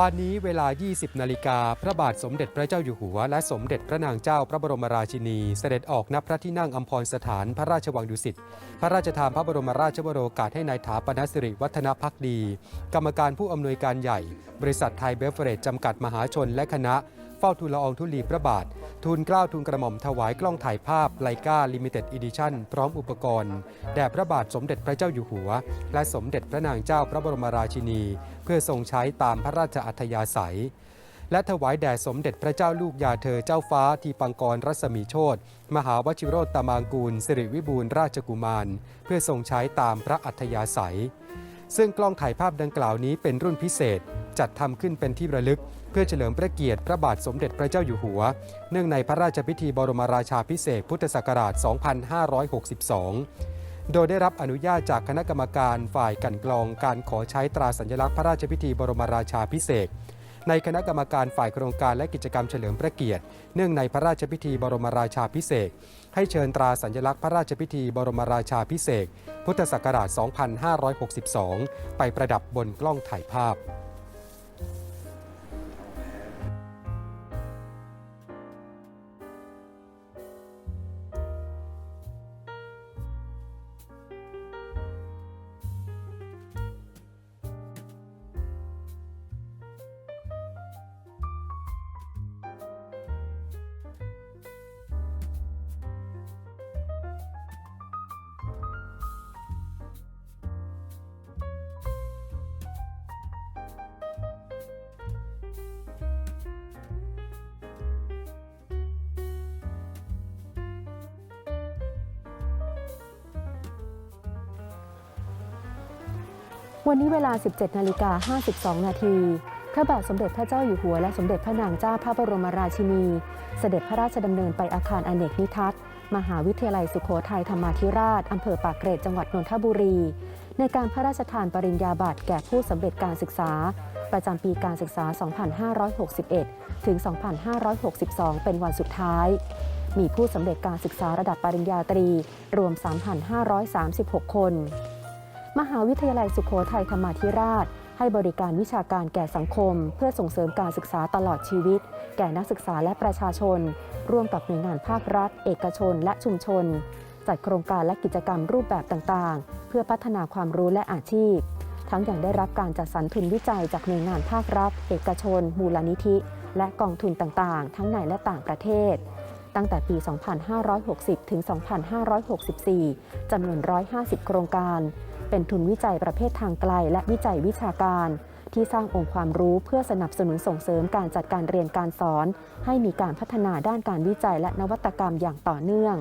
วันนี้เวลา 20 นาฬิกา พระบาทสมเด็จพระเจ้าอยู่หัว และสมเด็จพระนางเจ้าพระบรมราชินี เสด็จออกนับพระที่นั่งอัมพรสถานพระราชวังดุสิต พระราชทานพระบรมราชวโรกาสให้นายถาปนสิริวัฒนพักดี กรรมการผู้อำนวยการใหญ่ บริษัทไทยเบฟเฟอเรจจำกัดมหาชนและคณะ เฝ้าทูลละอองธุลีพระบาท ทูลเกล้าทูลกระหม่อมถวายกล้องถ่ายภาพไลกาลิมิเต็ดอีดิชั่นพร้อมอุปกรณ์ แด่พระบาทสมเด็จพระเจ้าอยู่หัว และสมเด็จพระนางเจ้าพระบรมราชินี เพื่อทรงใช้ตามพระราชอัธยาศัย และถวายแด่สมเด็จพระเจ้าลูกยาเธอเจ้าฟ้าทีปังกรรัศมีโชตมหาวชิโรตามางกูลสิริวิบูลราชกุมาร เพื่อทรงใช้ตามพระอัธยาศัยซึ่งกล้องถ่ายภาพดังกล่าวนี้เป็นรุ่นพิเศษ จัดทำขึ้นเป็นที่ระลึก เพื่อเฉลิมพระเกียรติพระบาทสมเด็จพระเจ้าอยู่หัว เนื่องในพระราชพิธีบรมราชาพิเศษพุทธศักราช 2562โดยได้รับอนุญาตจากคณะกรรมการฝ่ายกันกรองการขอใช้ตราสัญลักษณ์พระราชพิธีบรมราชาพิเศษในคณะกรรมการฝ่ายโครงการและกิจกรรมเฉลิมพระเกียรติ เนื่องในพระราชพิธีบรมราชาพิเศษให้เชิญตราสัญลักษณ์พระราชพิธีบรมราชาพิเศษพุทธศักราช 2562 ไปประดับบนกล้องถ่ายภาพ วันนี้เวลา 17นาฬิกา52 นาที พระบาทสมเด็จพระเจ้าอยู่หัวและสมเด็จพระนางเจ้าพระบรมราชินี เสด็จพระราชดำเนินไปอาคารอเนกนิทัศน์ มหาวิทยาลัยสุโขทัยธรรมาธิราชอำเภอปากเกร็ดจังหวัดนนทบุรี ในการพระราชทานปริญญาบัตรแก่ผู้สำเร็จการศึกษา ประจำปีการศึกษา 2561 ถึง 2562 เป็นวันสุดท้าย มีผู้สำเร็จการศึกษาระดับปริญญาตรีรวม 3,536 คน มหาวิทยาลัยสุโขทัยธรรมาธิราช ให้บริการวิชาการแก่สังคม เพื่อส่งเสริมการศึกษาตลอดชีวิต แก่นักศึกษาและประชาชน ร่วมกับหน่วยงานภาครัฐ เอกชน และชุมชน จัดโครงการและกิจกรรมรูปแบบต่างๆ เพื่อพัฒนาความรู้และอาชีพ ทั้งอย่างได้รับการจัดสรรทุนวิจัยจากหน่วยงานภาครัฐ เอกชน มูลนิธิ และกองทุนต่างๆ ทั้งในและต่างประเทศ ตั้งแต่ปี 2560 ถึง 2564 จำนวน 150 โครงการ เป็นทุนวิจัยประเภททางไกลและวิจัยวิชาการ ที่สร้างองค์ความรู้เพื่อสนับสนุนส่งเสริมการจัดการเรียนการสอน ให้มีการพัฒนาด้านการวิจัยและนวัตกรรมอย่างต่อเนื่อง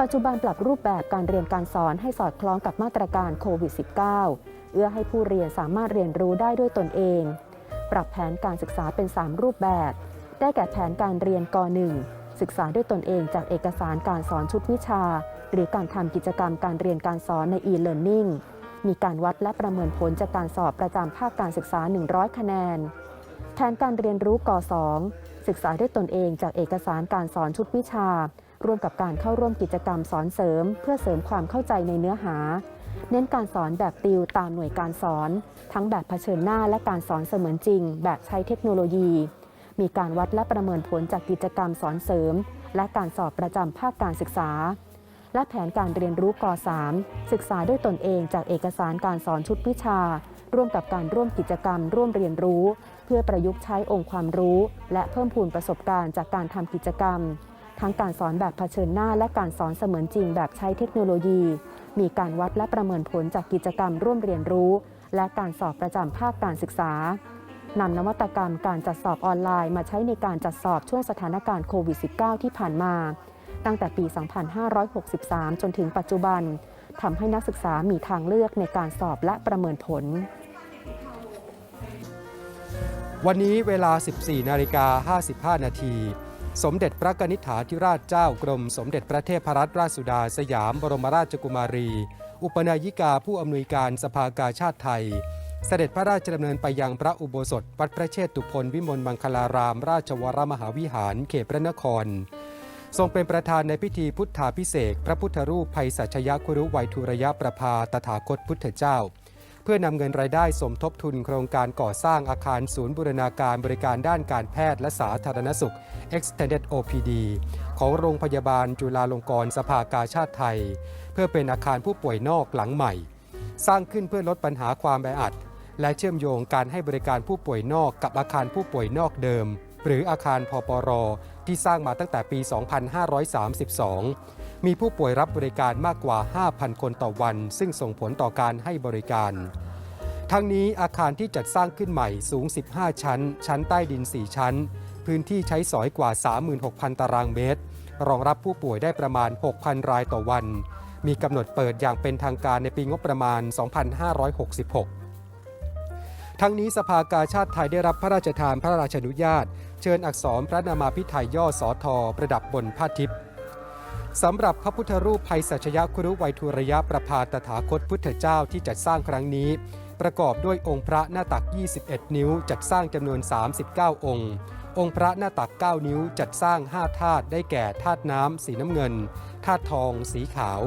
ปัจจุบันปรับรูปแบบการเรียนการสอนให้สอดคล้องกับมาตรการโควิด -19 เอื้อให้ผู้เรียนสามารถเรียนรู้ได้ด้วยตนเอง ปรับแผนการศึกษาเป็น 3 รูปแบบ ได้แก่แผนการเรียนก .1 ศึกษาด้วยตนเองจากเอกสารการสอนชุดวิชา หรือการทำกิจกรรมการเรียนการสอนใน e-learning มีการวัดและประเมินผลจากการสอบประจำภาคการศึกษา 100 คะแนน แผนการเรียนรู้ก .2 ศึกษาด้วยตนเองจากเอกสารการสอนชุดวิชา ร่วมกับการเข้าร่วมกิจกรรมสอนเสริม เพื่อเสริมความเข้าใจในเนื้อหา เน้นการสอนแบบติวตามหน่วยการสอน ทั้งแบบเผชิญหน้าและการสอนเสมือนจริง แบบใช้เทคโนโลยี มีการวัดและประเมินผลจากกิจกรรมสอนเสริม และการสอบประจำภาคการศึกษา และแผนการเรียนรู้ก .3 ศึกษาด้วยตนเองจากเอกสารการสอนชุดวิชา ร่วมกับการร่วมกิจกรรม ร่วมเรียนรู้ เพื่อประยุกต์ใช้องค์ความรู้ และเพิ่มพูนประสบการณ์จากการทำกิจกรรม ทั้งการสอนแบบเผชิญหน้า และการสอนเสมือนจริงแบบใช้เทคโนโลยี มีการวัดและประเมินผลจากกิจกรรมร่วมเรียนรู้ และการสอบประจำภาคการศึกษา นำนวัตกรรมการจัดสอบออนไลน์มาใช้ในการจัดสอบช่วงสถานการณ์โควิด -19 ที่ผ่านมา ตั้งแต่ปี 2563 จนถึงปัจจุบันทำให้นักศึกษามีทางเลือกในการสอบและประเมินผล วันนี้เวลา 14 นาฬิกา 55 นาที สมเด็จพระกนิษฐาธิราชเจ้ากรม สมเด็จพระเทพรัตนราชสุดาสยามบรมราชกุมารี อุปนายิกาผู้อำนวยการสภากาชาติไทย เสด็จพระราชดำเนินไปยังพระอุโบสถ วัดพระเชษฐุพนวิมลมังคลาราม ราชวรมหาวิหารเขตพระนคร ทรงเป็นประธานในพิธีพุทธาพิเศษพระพุทธรูปภัยสัชยคุรุไวยทุระยะประภาตถาคตพุทธเจ้า เพื่อนำเงินรายได้สมทบทุนโครงการก่อสร้างอาคารศูนย์บูรณาการบริการด้านการแพทย์และสาธารณสุข Extended OPD ของโรงพยาบาลจุฬาลงกรณ์สภากาชาติไทย เพื่อเป็นอาคารผู้ป่วยนอกหลังใหม่ สร้างขึ้นเพื่อลดปัญหาความแออัด และเชื่อมโยงการให้บริการผู้ป่วยนอกกับอาคารผู้ป่วยนอกเดิม หรืออาคารพปร ที่สร้างมาตั้งแต่ปี 2532 มีผู้ป่วยรับบริการมากกว่า 5,000 คนต่อวัน ซึ่งส่งผลต่อการให้บริการ ทั้งนี้อาคารที่จัดสร้างขึ้นใหม่สูง 15 ชั้น ชั้นใต้ดิน 4 ชั้น พื้นที่ใช้สอยกว่า 36,000 ตารางเมตร รองรับผู้ป่วยได้ประมาณ 6,000 รายต่อวัน มีกำหนดเปิดอย่างเป็นทางการในปีงบประมาณ 2566 ทั้งนี้สภากาชาติไทยได้รับพระราชทานพระราชอนุญาต เชิญอักษรพระนามาพิไทยย่อสอทอประดับบนผ้าทิพย์สำหรับพระพุทธรูปภัยสัชยคุรุไวยทุระยะประพาตถาคตพุทธเจ้าที่จัดสร้างครั้งนี้ ประกอบด้วยองค์พระหน้าตัก 21 นิ้ว จัดสร้างจำนวน 39 องค์ องค์พระหน้าตัก 9 นิ้วจัดสร้าง 5 ธาตุได้แก่ธาตุน้ำสีน้ำเงินธาตุทองสีขาว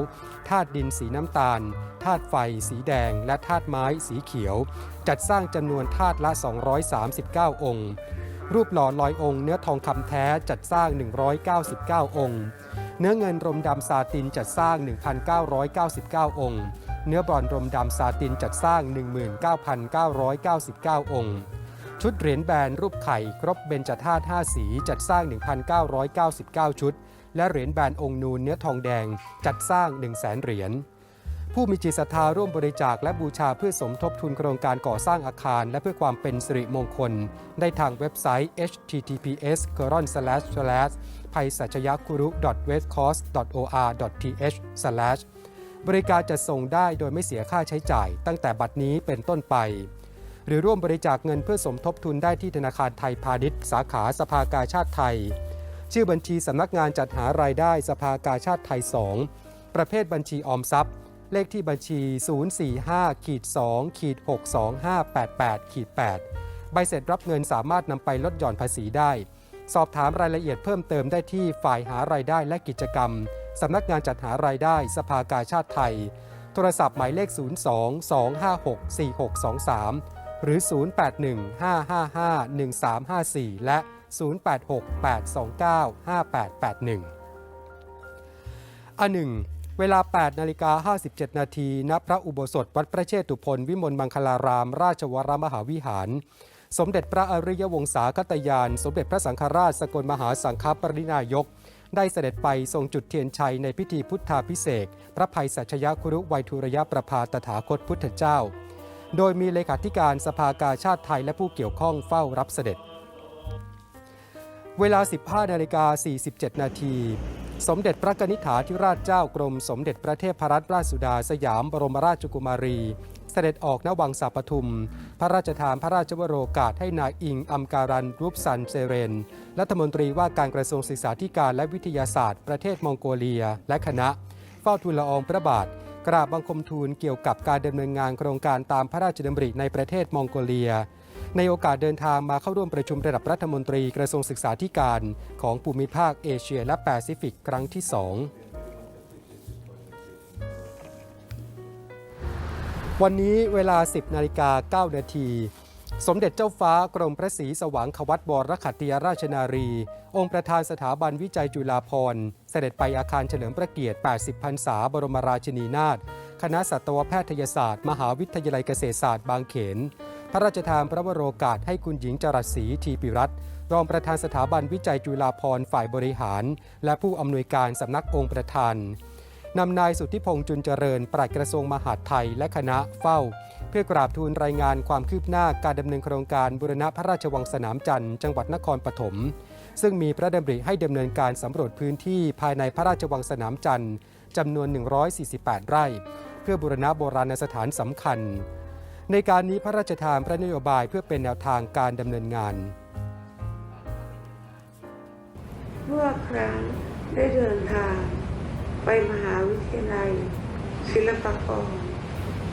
ธาตุดินสีน้ำตาลธาตุไฟสีแดง และธาตุไม้สีเขียว จัดสร้างจำนวนธาตุละ 239 องค์ รูปหล่อลอยองค์เนื้อทองคำแท้จัดสร้าง 199 องค์ เนื้อเงินรมดำซาตินจัดสร้าง 1,999 องค์ เนื้อบรอนรมดำซาตินจัดสร้าง 19,999 องค์ ชุดเหรียญแบนรูปไข่ครบเบญจธาตุ5สีจัดสร้าง 1,999 ชุด และเหรียญแบนองค์นูนเนื้อทองแดงจัดสร้าง 1 0 0 0 0แสนเหรียญผู้มีจิตศรัทธาร่วมบริจาคและบูชาเพื่อสมทบทุนโครงการก่อสร้างอาคาร และเพื่อความเป็นสิริมงคล ได้ทางเว็บไซต์ https :// c o r o n slash ภัยสัชยคุรุ westcost or th บริการจะส่งได้โดยไม่เสียค่าใช้จ่าย ตั้งแต่บัดนี้เป็นต้นไป หรือร่วมบริจาคเงินเพื่อสมทบทุนได้ที่ธนาคารไทยพาณิชย์ สาขาสภากาชาติไทย ชื่อบัญชีสำนักงานจัดหารายได้สภากาชาติไทย 2 ประเภทบัญชีออมทรัพย์ เลขที่บัญชี 045ขีด2ขีด62588ขีด8ใบเสร็จรับเงินสามารถนำไปลดหย่อนภาษีได้ สอบถามรายละเอียดเพิ่มเติมได้ที่ฝ่ายหารายได้และกิจกรรมสำนักงานจัดหารายได้สภากาชาติไทย โทรศัพท์หมายเลข 02-256-4623 หรือ 0815551354 และ 0868295881 อันหนึ่งเวลา 8 นาฬิกา 57 นาทีณพระอุโบสถวัดพระเชตุพนวิมลมังคลาราม ราชวรมหาวิหาร สมเด็จพระอริยวงศาคตยาน สมเด็จพระสังฆราชสกลมหาสังฆปรินายก ได้เสด็จไปทรงจุดเทียนชัยในพิธีพุทธาพิเศษ พระภัยสัชยคุรุไวยทุระยะประพาตถาคตพุทธเจ้า โดยมีเลขาธิการสภากาชาติไทยและผู้เกี่ยวข้องเฝ้ารับเสด็จ เวลา 15นาฬิกา47 นาทีสมเด็จพระกนิษฐาธิราชเจ้ากรม สมเด็จพระเทพรัตนราชสุดาสยามบรมราชกุมารี เสด็จออกณวังสาปทุม พระราชทานพระราชวโรกาสให้นายอิงอัมการันรูปซันเซเรน รัฐมนตรีว่าการกระทรวงศึกษาธิการและวิทยาศาสตร์ ประเทศมองโกเลีย และคณะ เฝ้าทูลละอองพระบาท กราบบังคมทูลเกี่ยวกับการดำเนินงานโครงการตามพระราชดำริในประเทศมองโกเลีย ในโอกาสเดินทางมาเข้าร่วมประชุมระดับรัฐมนตรีกระทรวงศึกษาธิการ ของภูมิภาคเอเชียและแปซิฟิกครั้งที่2วันนี้เวลา 10นาฬิกา9นาที สมเด็จเจ้าฟ้ากรมพระศรีสว่างควัตบรขัตติยราชนารี องค์ประธานสถาบันวิจัยจุฬาภรณ์เสด็จไปอาคารเฉลิมพระเกียรติ 80 พรรษา บรมราชินีนาถ คณะสัตวแพทยศาสตร์ มหาวิทยาลัยเกษตรศาสตร์บางเขน พระราชทานพระวโรกาสให้คุณหญิงจรัสศรีทีปิรัตน์รองประธานสถาบันวิจัยจุฬาภรณ์ฝ่ายบริหาร และผู้อำนวยการสำนักองค์ประธาน นำนายสุทธิพงษ์จุนเจริญปลัดกระทรวงมหาดไทยและคณะเฝ้า เพื่อกราบทูลรายงานความคืบหน้าการดำเนินโครงการบุรณะพระราชวังสนามจันทร์จังหวัดนครปฐมซึ่งมีพระดำริให้ดำเนินการสำรวจพื้นที่ภายในพระราชวังสนามจันทร์จำนวน 148 ไร่ เพื่อบุรณะโบราณสถานสำคัญ ในการนี้พระราชทานพระนโยบายเพื่อเป็นแนวทางการดำเนินงานเมื่อครั้งได้เดินทาง ไปมหาวิทยาลัย ศิลปากร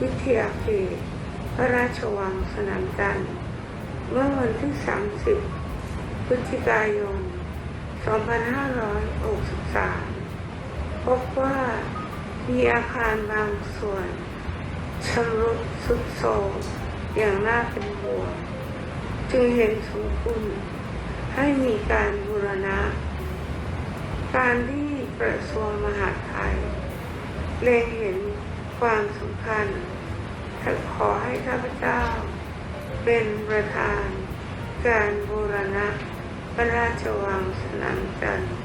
วิทยาเขตพระราชวังสนามจันทร์เมื่อวันที่ 30 พฤศจิกายน 2563 พบว่ามีอาคารบางส่วนชำรุดทรุดโทรมอย่างน่าเป็นห่วงจึงเห็นสมควรให้มีการบูรณะ การที่ กระทรวงมหาดไทยเล็งเห็นความสำคัญและขอให้ข้าพเจ้า เป็นประธาน การบูรณะพระราชวังสนามจันทร์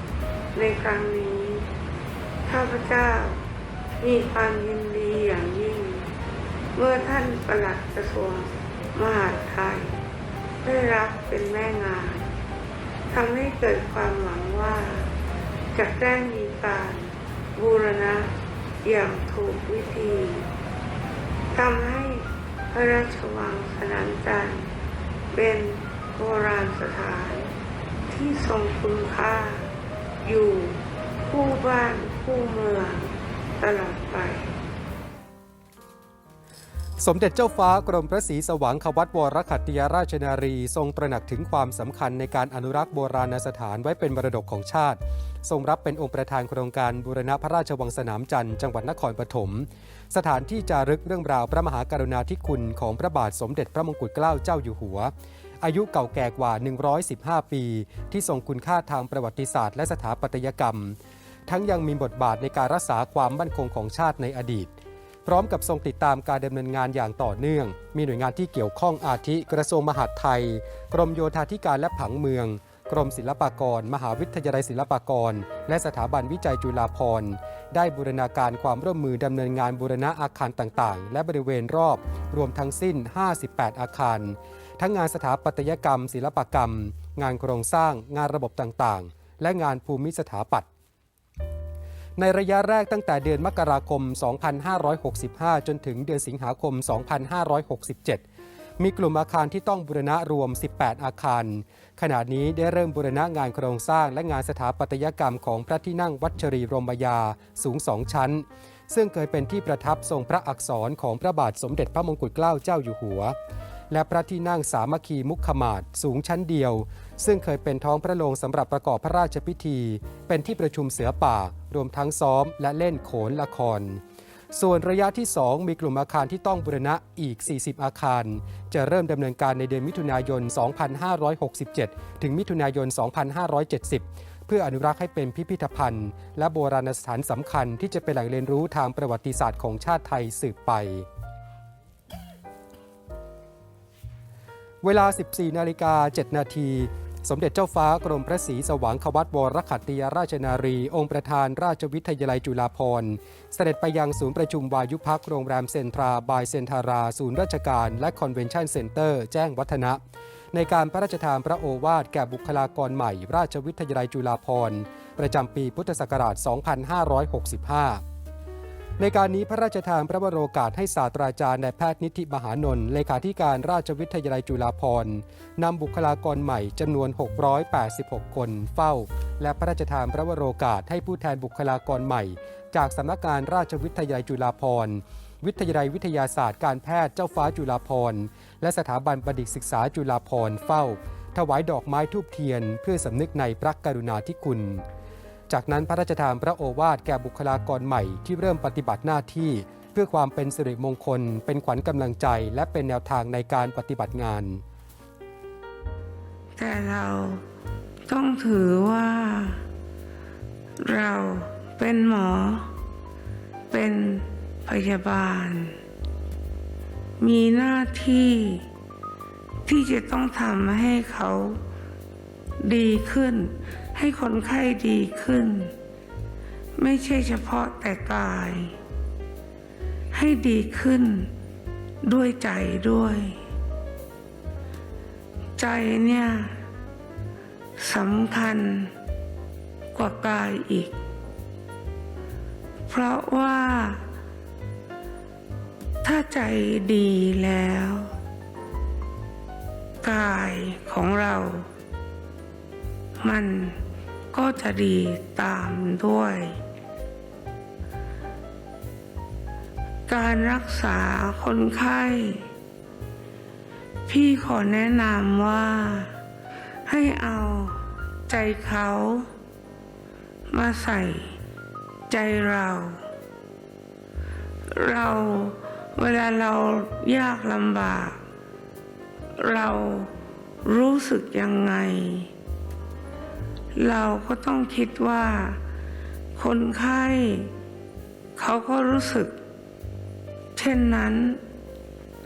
ในครั้งนี้ ข้าพเจ้ามีความยินดีอย่างยิ่ง เมื่อท่านประหลัดกระทรวงมหาดไทย ได้รับเป็นแม่งานทำให้เกิดความหวังว่า จะได้มีการบูรณะอย่างถูกวิธีทำให้พระราชวังสนามจันทร์เป็นโบราณสถานที่ทรงคุณค่า อยู่คู่บ้านคู่เมืองตลอดไป สมเด็จเจ้าฟ้ากรมพระศรีสว่างควัตวรขัตติยราชนารี ทรงตระหนักถึงความสำคัญในการอนุรักษ์โบราณสถานไว้เป็นมรดกของชาติ ทรงรับเป็นองค์ประธานโครงการบูรณะพระราชวังสนามจันทร์จังหวัดนครปฐมสถานที่จารึกเรื่องราวพระมหากรุณาธิคุณของพระบาทสมเด็จพระมงกุฎเกล้าเจ้าอยู่หัว อายุเก่าแก่กว่า 115 ปี ที่ทรงคุณค่าทางประวัติศาสตร์และสถาปัตยกรรม ทั้งยังมีบทบาทในการรักษาความมั่นคงของชาติในอดีต พร้อมกับทรงติดตามการดำเนินงานอย่างต่อเนื่อง มีหน่วยงานที่เกี่ยวข้องอาทิ กระทรวงมหาดไทย กรมโยธาธิการและผังเมือง กรมศิลปากร มหาวิทยาลัยศิลปากร และสถาบันวิจัยจุฬาภรณ์ได้บูรณาการความร่วมมือดำเนินงานบูรณะอาคารต่างๆ และบริเวณรอบรวมทั้งสิ้น 58 อาคาร ทั้งงานสถาปัตยกรรม ศิลปกรรม งานโครงสร้าง งานระบบต่างๆ และงานภูมิสถาปัตย์ ในระยะแรกตั้งแต่เดือนมกราคม 2565 จนถึงเดือนสิงหาคม 2567 มีกลุ่มอาคารที่ต้องบูรณะรวม 18 อาคาร ขณะนี้ได้เริ่มบูรณะงานโครงสร้างและงานสถาปัตยกรรมของพระที่นั่งวัชรีรมยาสูงสองชั้น ซึ่งเคยเป็นที่ประทับทรงพระอักษรของพระบาทสมเด็จพระมงกุฎเกล้าเจ้าอยู่หัว และพระที่นั่งสามัคคีมุขมาศสูงชั้นเดียว ซึ่งเคยเป็นท้องพระโรงสำหรับประกอบพระราชพิธี เป็นที่ประชุมเสือป่า รวมทั้งซ้อมและเล่นโขนละคร ส่วนระยะที่ 2 มีกลุ่มอาคารที่ต้องบูรณะอีก 40 อาคาร จะเริ่มดำเนินการในเดือนมิถุนายน 2567 ถึงมิถุนายน 2570เพื่ออนุรักษ์ให้เป็นพิพิธภัณฑ์ และโบราณสถานสำคัญที่จะเป็นแหล่งเรียนรู้ทางประวัติศาสตร์ของชาติไทยสืบไป เวลา 14 นาฬิกา 7 นาที สมเด็จเจ้าฟ้ากรมพระศรีสว่างควัตวรขัตติยราชนารี องค์ประธานราชวิทยาลัยจุฬาภรณ์ เสด็จไปยังศูนย์ประชุมวายุพักโรงแรมเซ็นทราบายเซ็นทารา ศูนย์ราชการและคอนเวนชั่นเซ็นเตอร์แจ้งวัฒนะ ในการพระราชทานพระโอวาทแก่บุคลากรใหม่ ราชวิทยาลัยจุฬาภรณ์ ประจำปีพุทธศักราช 2565 ในการนี้พระราชทานพระบรโอกาสให้ศาสตราจารย์นายแพทย์นิธิมหานนท์เลขาธิการราชวิทยาลัยจุฬาภรณ์นำบุคลากรใหม่จำนวน 686 คนเฝ้า และพระราชทานพระบรโอกาสให้ผู้แทนบุคลากรใหม่ จากสำนักงานราชวิทยาลัยจุฬาภรณ์วิทยาลัยวิทยาศาสตร์การแพทย์เจ้าฟ้าจุฬาภรณ์และสถาบันประดิษฐศึกษาจุฬาภรณ์เฝ้า ถวายดอกไม้ทูบเทียนเพื่อสำนึกในพระกรุณาธิคุณ จากนั้นพระราชทานพระโอวาทแก่บุคลากรใหม่ที่เริ่มปฏิบัติหน้าที่ เพื่อความเป็นสิริมงคล เป็นขวัญกำลังใจ และเป็นแนวทางในการปฏิบัติงาน แต่เราต้องถือว่า เราเป็นหมอ เป็นพยาบาล มีหน้าที่ที่จะต้องทำให้เขาดีขึ้น ให้คนไข้ดีขึ้น ไม่ใช่เฉพาะแต่กาย ให้ดีขึ้นด้วยใจด้วย ใจเนี่ยสำคัญกว่ากายอีก เพราะว่า ถ้าใจดีแล้ว กายของเรา มัน ก็จะดีตามด้วย การรักษาคนไข้ พี่ขอแนะนำว่า ให้เอาใจเขา มาใส่ใจเรา เราเวลาเรายากลำบาก เรารู้สึกยังไง เราก็ต้องคิดว่า คนไข้เขาก็รู้สึก เช่นนั้น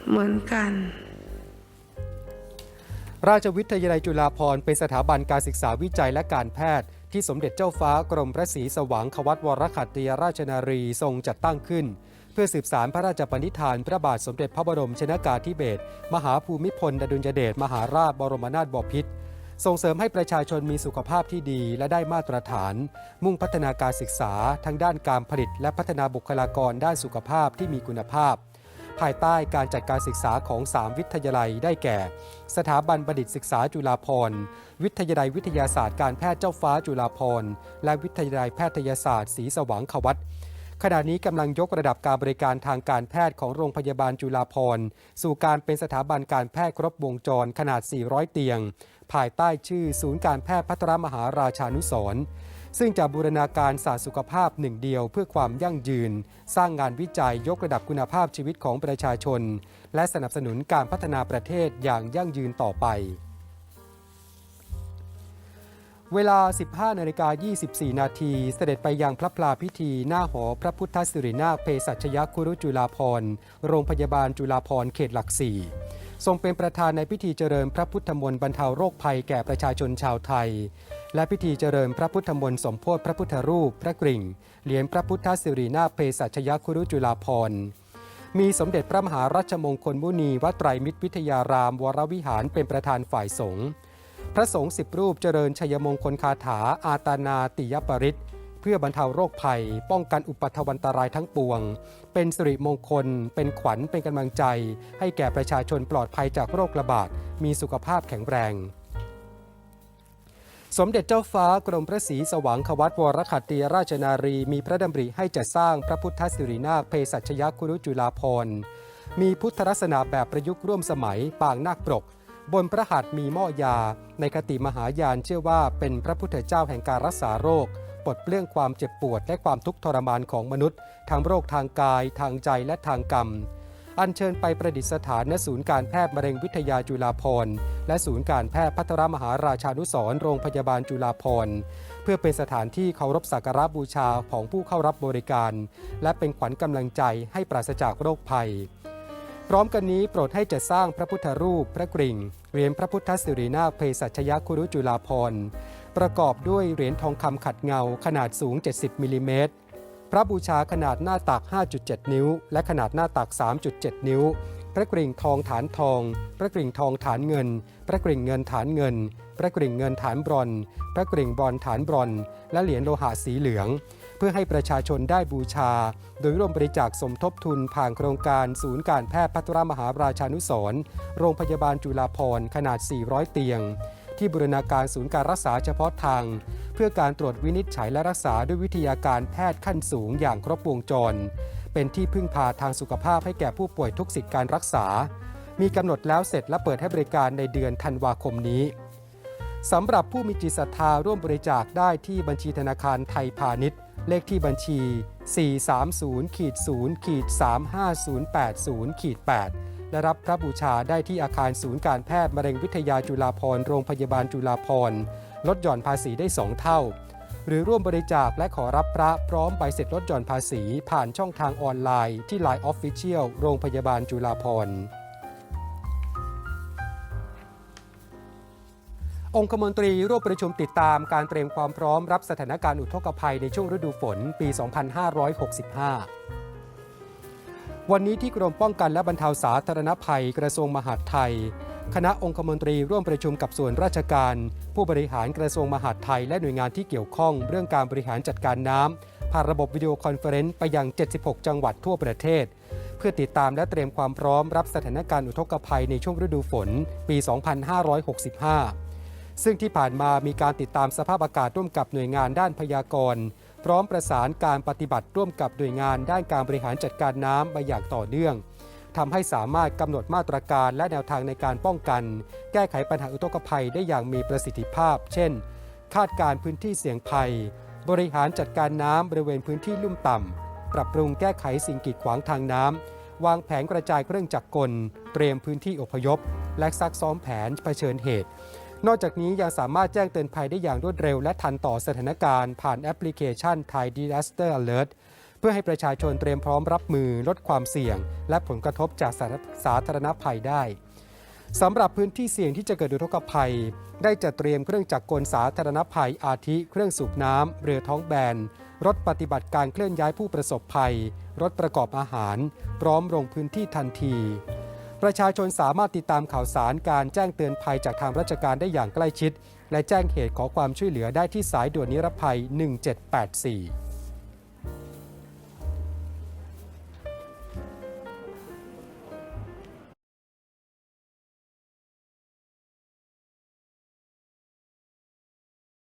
เหมือนกัน ราชวิทยาลัยจุฬาภรณ์เป็นสถาบันการศึกษาวิจัยและการแพทย์ ที่สมเด็จเจ้าฟ้ากรมพระศรีสว่างควัตวรขัตติยราชนารีทรงจัดตั้งขึ้น เพื่อสืบสารพระราชปณิธาน พระบาทสมเด็จพระบรมชนากาธิเบศรมหาภูมิพลอดุลยเดชมหาราชบรมนาถบพิตร ส่งเสริมให้ประชาชนมีสุขภาพที่ดีและได้มาตรฐาน มุ่งพัฒนาการศึกษาทั้งด้านการผลิต และพัฒนาบุคลากรด้านสุขภาพที่มีคุณภาพ ภายใต้การจัดการศึกษาของ 3 วิทยาลัยได้แก่ สถาบันบัณฑิตศึกษาจุฬาภรณ์ วิทยาลัยวิทยาศาสตร์การแพทย์เจ้าฟ้าจุฬาภรณ์ และวิทยาลัยแพทยศาสตร์ศรีสว่างควัตขณะนี้กำลังยกระดับการบริการทางการแพทย์ของโรงพยาบาลจุฬาภรณ์ สู่การเป็นสถาบันการแพทย์ครบวงจรขนาด 400 เตียง ภายใต้ชื่อศูนย์การแพทย์พัทรมหาราชานุสรณ์ซึ่งจะบูรณาการศาสตร์สุขภาพหนึ่งเดียวเพื่อความยั่งยืน สร้างงานวิจัยยกระดับคุณภาพชีวิตของประชาชน และสนับสนุนการพัฒนาประเทศอย่างยั่งยืนต่อไป เวลา 15นาฬิกา24 นาทีเสด็จไปยังพระพลาพิธี หน้าหอพระพุทธสิรินาคเภสัชยคุรุจุฬาภรโรงพยาบาลจุฬาภรเขตหลักสี่ ทรงเป็นประธานในพิธีเจริญพระพุทธมนต์บรรเทาโรคภัยแก่ประชาชนชาวไทย และพิธีเจริญพระพุทธมนต์สมโพธิพระพุทธรูป พระกริ่ง เหรียญพระพุทธสิรินาเภสัชยคุรุจุฬาภรณ์มีสมเด็จพระมหารัชมงคลมุนีวัดไตรมิตรวิทยาราม วรวิหารเป็นประธานฝ่ายสงฆ์พระสงฆ์สิบรูปเจริญชัยมงคลคาถาอาตานาติยปริต เพื่อบรรเทาโรคภัย ป้องกันอุปัทวันตรายทั้งปวง เป็นสิริมงคล เป็นขวัญเป็นกำลังใจ ให้แก่ประชาชนปลอดภัยจากโรคระบาด มีสุขภาพแข็งแรง สมเด็จเจ้าฟ้ากรมพระศรีสว่างควัตวรขัตติราชนารี มีพระดำริให้จัดสร้างพระพุทธสิรินาคเภสัชยคุรุจุฬาภรณ์มีพุทธลักษณะแบบประยุกต์ร่วมสมัยปางนาคปรก บนพระหัตถ์มีหม้อยา ในคติมหายานเชื่อว่าเป็นพระพุทธเจ้าแห่งการรักษาโรค ปลดเปลื้องความเจ็บปวดและความทุกข์ทรมานของมนุษย์ ทั้งโรคทางกาย ทางใจและทางกรรม อัญเชิญไปประดิษฐานณศูนย์การแพทย์มะเร็งวิทยาจุฬาภรณ์และศูนย์การแพทย์พัทรมหาราชานุสรโรงพยาบาลจุฬาภรณ์เพื่อเป็นสถานที่เคารพสักการะบูชาของผู้เข้ารับบริการ และเป็นขวัญกำลังใจให้ปราศจากโรคภัยพร้อมกันนี้โปรดให้จัดสร้างพระพุทธรูปพระกริ่งเหรียญพระพุทธสิรินาคเภสัชยคุรุจุฬาภรณ์ ประกอบด้วยเหรียญทองคำขัดเงาขนาดสูง 70มิลลิเมตรพระบูชาขนาดหน้าตัก 5.7 นิ้ว และขนาดหน้าตัก 3.7 นิ้ว พระกริ่งทองฐานทอง พระกริ่งทองฐานเงิน พระกริ่งเงินฐานเงิน พระกริ่งเงินฐานบรอน พระกริ่งบอนซ์ฐานบรอน และเหรียญโลหะสีเหลือง เพื่อให้ประชาชนได้บูชา โดยร่วมบริจาคสมทบทุนผ่านโครงการศูนย์การแพทย์พัทรมหาราชานุสรณ์โรงพยาบาลจุฬาภรณ์ขนาด 400 เตียง ที่บูรณาการศูนย์การรักษาเฉพาะทาง เพื่อการตรวจวินิจฉัยและรักษาด้วยวิทยาการแพทย์ขั้นสูงอย่างครบวงจร เป็นที่พึ่งพาทางสุขภาพให้แก่ผู้ป่วยทุกสิทธิการรักษา มีกำหนดแล้วเสร็จและเปิดให้บริการในเดือนธันวาคมนี้สำหรับผู้มีจิตศรัทธาร่วมบริจาคได้ที่บัญชีธนาคารไทยพาณิชย์ เลขที่บัญชี 430-0-35080-8 และรับพระบูชาได้ที่อาคารศูนย์การแพทย์มะเร็งวิทยาจุฬาภรณ์โรงพยาบาลจุฬาภรณ์ลดหย่อนภาษีได้ 2 เท่า หรือร่วมบริจาคและขอรับพระพร้อมใบเสร็จลดหย่อนภาษี ผ่านช่องทางออนไลน์ที่ Line Official โรงพยาบาลจุฬาภรณ์องคมนตรีร่วมประชุมติดตามการเตรียมความพร้อมรับสถานการณ์อุทกภัยในช่วงฤดูฝนปี 2565 วันนี้ที่กรมป้องกันและบรรเทาสาธารณภัยกระทรวงมหาดไทย คณะองคมนตรีร่วมประชุมกับส่วนราชการ ผู้บริหารกระทรวงมหาดไทย และหน่วยงานที่เกี่ยวข้องเรื่องการบริหารจัดการน้ำผ่านระบบวิดีโอคอนเฟอเรนซ์ไปยัง 76 จังหวัดทั่วประเทศ เพื่อติดตามและเตรียมความพร้อมรับสถานการณ์อุทกภัยในช่วงฤดูฝน ปี 2565 ซึ่งที่ผ่านมามีการติดตามสภาพอากาศร่วมกับหน่วยงานด้านพยากรณ์ พร้อมประสานการปฏิบัติร่วมกับหน่วยงานด้านการบริหารจัดการน้ำมาอย่างต่อเนื่องทำให้สามารถกำหนดมาตรการและแนวทางในการป้องกัน แก้ไขปัญหาอุทกภัยได้อย่างมีประสิทธิภาพ เช่น คาดการพื้นที่เสี่ยงภัย บริหารจัดการน้ำบริเวณพื้นที่ลุ่มต่ำ ปรับปรุงแก้ไขสิ่งกีดขวางทางน้ำ วางแผนกระจายเครื่องจักรกล เตรียมพื้นที่อพยพ และซักซ้อมแผนเผชิญเหตุ นอกจากนี้ยังสามารถแจ้งเตือนภัยได้อย่างรวดเร็วและทันต่อสถานการณ์ผ่านแอปพลิเคชัน Thai Disaster Alert เพื่อให้ประชาชนเตรียมพร้อมรับมือลดความเสี่ยง และผลกระทบจากสาสาธารณภัยได้สำหรับพื้นที่เสี่ยงที่จะเกิดอุทกภัย ได้จัดเตรียมเครื่องจักรกลสาธารณภัยอาทิ เครื่องสูบน้ำเรือท้องแบน รถปฏิบัติการเคลื่อนย้ายผู้ประสบภัย รถประกอบอาหาร พร้อมลงพื้นที่ทันที ประชาชนสามารถติดตามข่าวสารการแจ้งเตือนภัยจากทางราชการได้อย่างใกล้ชิด และแจ้งเหตุขอความช่วยเหลือได้ที่สายด่วนนิรภัย 1784